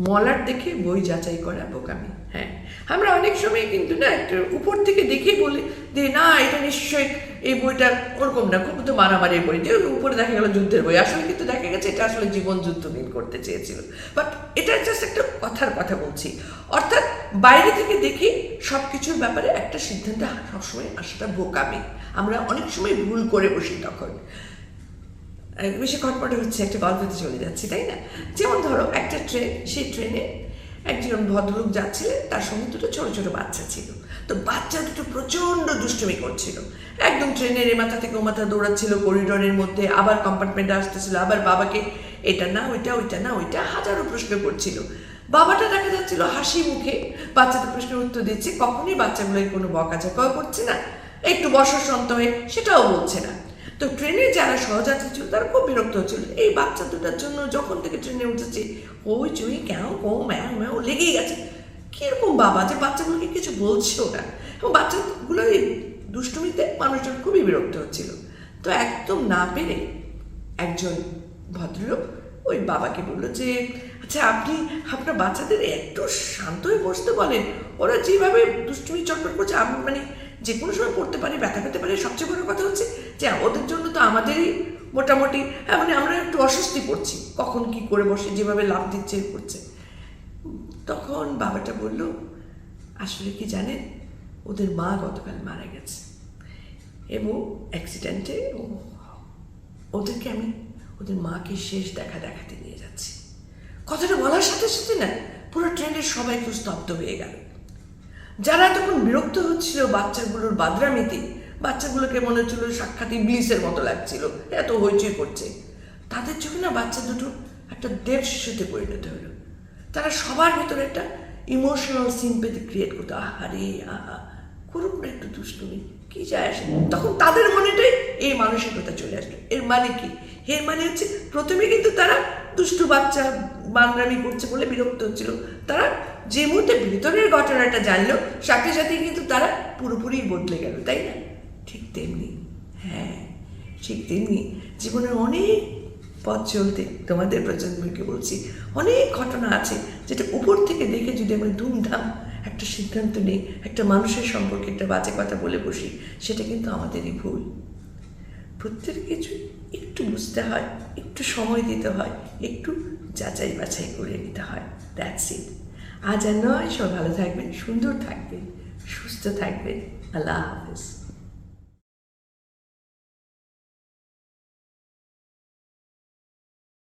মলার দেখে বই যাচাই করা বোকামি। হ্যাঁ আমরা অনেক সময় কিন্তু না একটা উপর থেকে দেখে বলি যে, না, এটা নিশ্চয়ই এই বইটা ওরকম না, খুব তো মারামারির বই। যে উপরে দেখা গেল যুদ্ধের বই। আসলে কিন্তু দেখা গেছে এটা আসলে জীবন যুদ্ধ দিন করতে চেয়েছিল। বাট এটা জাস্ট একটা কথার কথা বলছি। অর্থাৎ বাইরে থেকে দেখি সব কিছুর ব্যাপারে একটা সিদ্ধান্ত সবসময় আসাটা বোকামি। আমরা অনেক সময় ভুল করে বসি তখন। বেশি খটপটে হচ্ছে একটা গল্পতে চলে যাচ্ছি, তাই না? যেমন ধরো, একটা ট্রেন সেই ট্রেনে একজন ভদ্রলোক যাচ্ছিলেন, তার সঙ্গে দুটো ছোট ছোট বাচ্চা ছিল। তো বাচ্চা দুটো প্রচণ্ড দুষ্টুমি করছিল। একদম ট্রেনের এ মাথা থেকে ও মাথা দৌড়াচ্ছিল, করিডোরের মধ্যে আবার কম্পার্টমেন্টে আসতেছিল, আবার বাবাকে এটা না, ওইটা ওইটা না, ওইটা হাজারো প্রশ্ন করছিল। বাবাটা দেখা যাচ্ছিল হাসি মুখে বাচ্চাদের প্রশ্নের উত্তর দিচ্ছে, কখনই বাচ্চাগুলোকে কোনো বকাঝকা করছে না। একটু বসর সন্ত হয়ে সেটাও বলছে না। তো ট্রেনে যারা সহযাত্রী ছিল, তারা খুব বিরক্ত হচ্ছিল। এই বাচ্চা দুটার জন্য যখন থেকে ট্রেনে উঠেছে ওই চুই কেউ কো ম্যাও ম্যাও, লেগেই গেছে। কীরকম বাবা যে বাচ্চাগুলোকে কিছু বলছেও না। এবং বাচ্চাগুলো এই দুষ্টুমিতে মানুষজন খুবই বিরক্ত হচ্ছিল। তো একদম না পেরে একজন ভদ্রলোক ওই বাবাকে বলল যে আচ্ছা আপনি আপনার বাচ্চাদের একটু শান্ত হয়ে বসতে বলেন। ওরা যেভাবে দুষ্টুমি চটপট করছে, আমি মানে যে কোনো সময় পড়তে পারি ব্যথা পেতে পারি। সবচেয়ে বড় কথা হচ্ছে যে ওদের জন্য তো আমাদেরই মোটামুটি হ্যাঁ, মানে আমরা একটু অস্বস্তি পড়ছি। কখন কি করে বসে যেভাবে লাভ দিচ্ছে করছে। তখন বাবাটা বলল আসলে কি জানেন ওদের মা গতকাল মারা গেছে। এবং অ্যাক্সিডেন্টে ওদেরকে আমি ওদের মাকে শেষ দেখা দেখাতে নিয়ে যাচ্ছি। কথাটা বলার সাথে সাথে না পুরো ট্রেনের সবাই একটু স্তব্ধ হয়ে গেল। যারা তখন বিরক্ত হচ্ছিল বাচ্চাগুলোর বাদরামিতে, বাচ্চাগুলোকে মনে হচ্ছিল সাক্ষাৎ ইংলিশের মতো লাগছিল, এত হইচই করছে। তাদের চোখে না বাচ্চা দুটো একটা দেব শিশুতে পরিণত হলো। তারা সবার ভেতরে একটা ইমোশনাল সিম্পেথি ক্রিয়েট করতো। আহারে, আহা। দুষ্টুমি, কি যায় আসে? তখন তাদের মনেটাই এই মানসিকতা চলে আসলো। এর মানে কি? এর মানে হচ্ছে প্রথমে কিন্তু তারা দুষ্টু বাচ্চা বাংরামি করছে বলে বিরক্ত হচ্ছিল। তারা যে মুহূর্তে ভিতরের ঘটনাটা জানলো, সাথে সাথে কিন্তু তারা পুরোপুরি বদলে গেল, তাই না? ঠিক তেমনি। হ্যাঁ ঠিক তেমনি। জীবনের অনেক পথ চলতে তোমাদের প্রজন্মকে বলছি, অনেক ঘটনা আছে যেটা উপর থেকে দেখে যদি আমরা ধুমধাম একটা সিদ্ধান্ত নিই, একটা মানুষের সম্পর্কে একটা বাজে কথা বলে বসি, সেটা কিন্তু আমাদেরই ভুল। প্রত্যেক কিছু একটু বুঝতে হয়, একটু সময় দিতে হয়, একটু যাচাই বাছাই করে নিতে হয় দ্যাটস ইট আজ আর নয় সব ভালো থাকবেন, সুন্দর থাকবেন, সুস্থ থাকবেন, আল্লাহ হাফেজ।